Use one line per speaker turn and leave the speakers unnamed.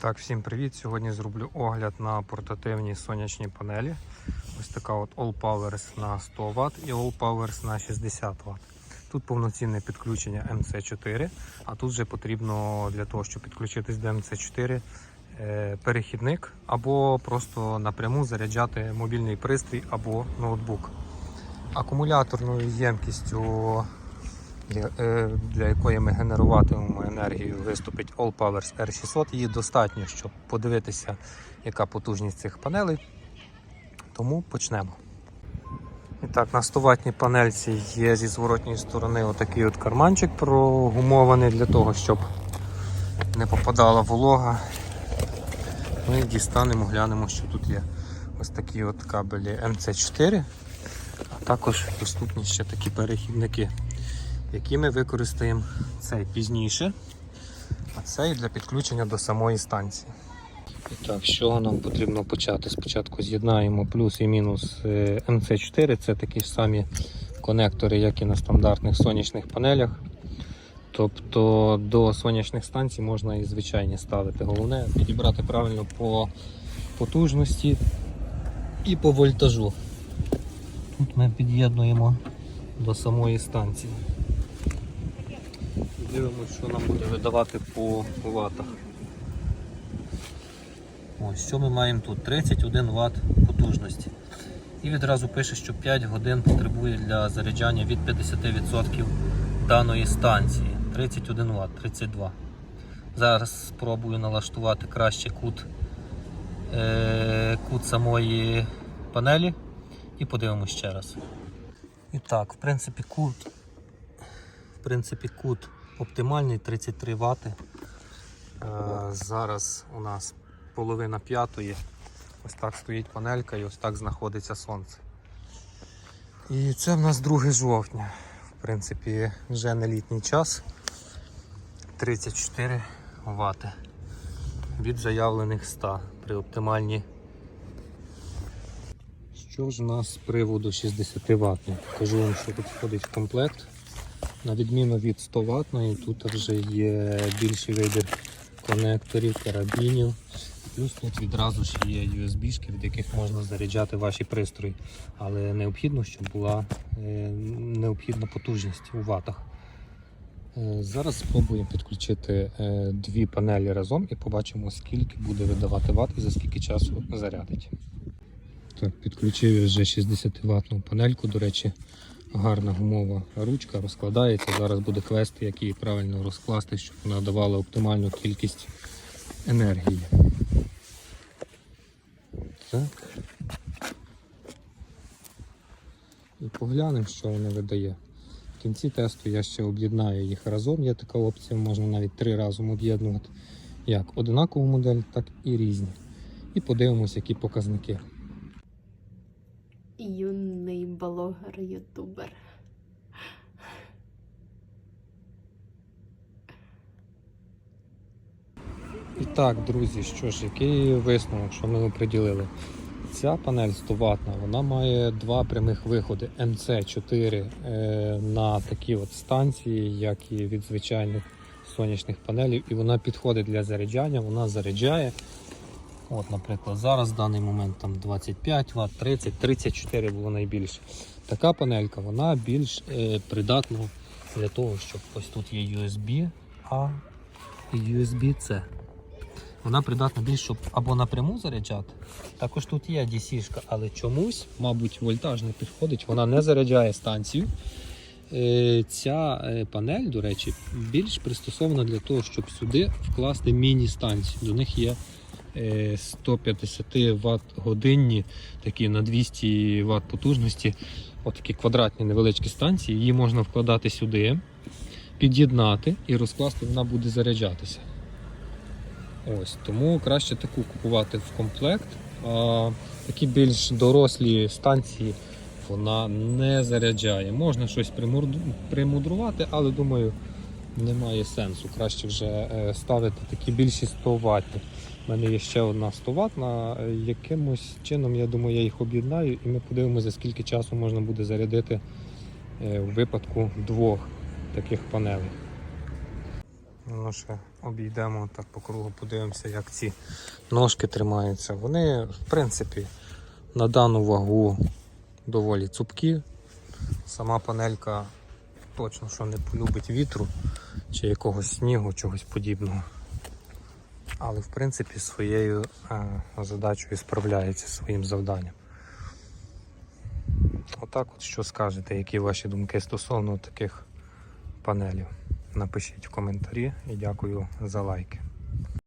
Так, всім привіт! Сьогодні зроблю огляд на портативні сонячні панелі. Ось така от All Powers на 100 Вт і All Powers на 60 Вт. Тут повноцінне підключення MC4, а тут вже потрібно для того, щоб підключитись до MC4, е, перехідник або просто напряму заряджати мобільний пристрій або ноутбук. Акумуляторною ємкістю для- е, якої ми генеруватимемо енергію, виступить All Powers R600. Її достатньо, щоб подивитися, яка потужність цих панелей. Тому почнемо. І так, на 100 ватній панельці є зі зворотньої сторони отакий от карманчик прогумований для того, щоб не попадала волога. Ну і дістанемо, глянемо, що тут є. Ось такі от кабелі MC4, а також доступні ще такі перехідники які ми використаємо цей пізніше, а цей для підключення до самої станції. І так, з нам потрібно почати? Спочатку з'єднаємо плюс і мінус е, MC4, це такі ж самі конектори, як і на стандартних сонячних панелях. Тобто до сонячних станцій можна і звичайні ставити. Головне підібрати правильно по потужності і по вольтажу. Тут ми під'єднуємо до самої станції. Дивимося, що нам буде видавати по ватах. Ось, що ми маємо тут? 31 Вт потужності. І відразу пише, що 5 годин потребує для заряджання від 50% даної станції. 31 Вт, 32. Зараз спробую налаштувати краще кут, е, кут самої панелі і подивимося ще раз. І так, в принципі, кут в принципі, кут оптимальний 33 Вт. Е, зараз у нас половина п'ятої. Ось так стоїть панелька і ось так знаходиться сонце. І це в нас 2 жовтня. В принципі, вже не літній час. 34 Вт від заявлених 100 при оптимальній. Що ж у нас з приводу 60 Вт? Покажу вам, що тут входить в комплект. На відміну від 100 ватної, тут вже є більший вибір конекторів, карабінів. Плюс тут відразу ж є USB-шки, від яких можна заряджати ваші пристрої. Але необхідно, щоб була е, необхідна потужність у ватах. Е, Зараз спробуємо підключити е, дві панелі разом і побачимо, скільки буде видавати ват і за скільки часу зарядить. Так, підключив вже 60 ватну панельку, до речі, гарна гумова ручка розкладається. Зараз буде квест, як її правильно розкласти, щоб вона давала оптимальну кількість енергії. Так. І поглянемо, що вона видає. В кінці тесту я ще об'єднаю їх разом. Є така опція, можна навіть три разом об'єднувати. Як одинакову модель, так і різні. І подивимося, які показники.
Юний блогер-ютубер.
І так, друзі, що ж, який висновок, що ми оприділили? Ця панель 100 ватна, вона має два прямих виходи МЦ4 е, на такі от станції, як і від звичайних сонячних панелів, і вона підходить для заряджання, вона заряджає. От, наприклад, зараз в даний момент там 25 Вт, 30, 34 було найбільше. Така панелька вона більш е, придатна для того, щоб ось тут є USB A і USB-C. Вона придатна більш, щоб або напряму заряджати. Також тут є DC-шка, але чомусь, мабуть, вольтаж не підходить, вона не заряджає станцію. Е, Ця е, панель, до речі, більш пристосована для того, щоб сюди вкласти міні-станцію. До них є 150 Вт годинні, такі на 200 Вт потужності, отакі квадратні невеличкі станції. Її можна вкладати сюди, під'єднати і розкласти, вона буде заряджатися. Ось, тому краще таку купувати в комплект. А такі більш дорослі станції вона не заряджає. Можна щось примудрувати, але думаю, немає сенсу. Краще вже е, ставити такі більші 100 ватні. У мене є ще одна 100 ватна. Е, Якимось чином, я думаю, я їх об'єднаю і ми подивимося, за скільки часу можна буде зарядити е, у випадку двох таких панелей. Ну ще обійдемо так по кругу, подивимося, як ці ножки тримаються. Вони, в принципі, на дану вагу доволі цупкі. Сама панелька точно що не полюбить вітру чи якогось снігу, чогось подібного. Але в принципі своєю е, задачею справляється своїм завданням. Отак, от що скажете, які ваші думки стосовно таких панелів. Напишіть в коментарі і дякую за лайки.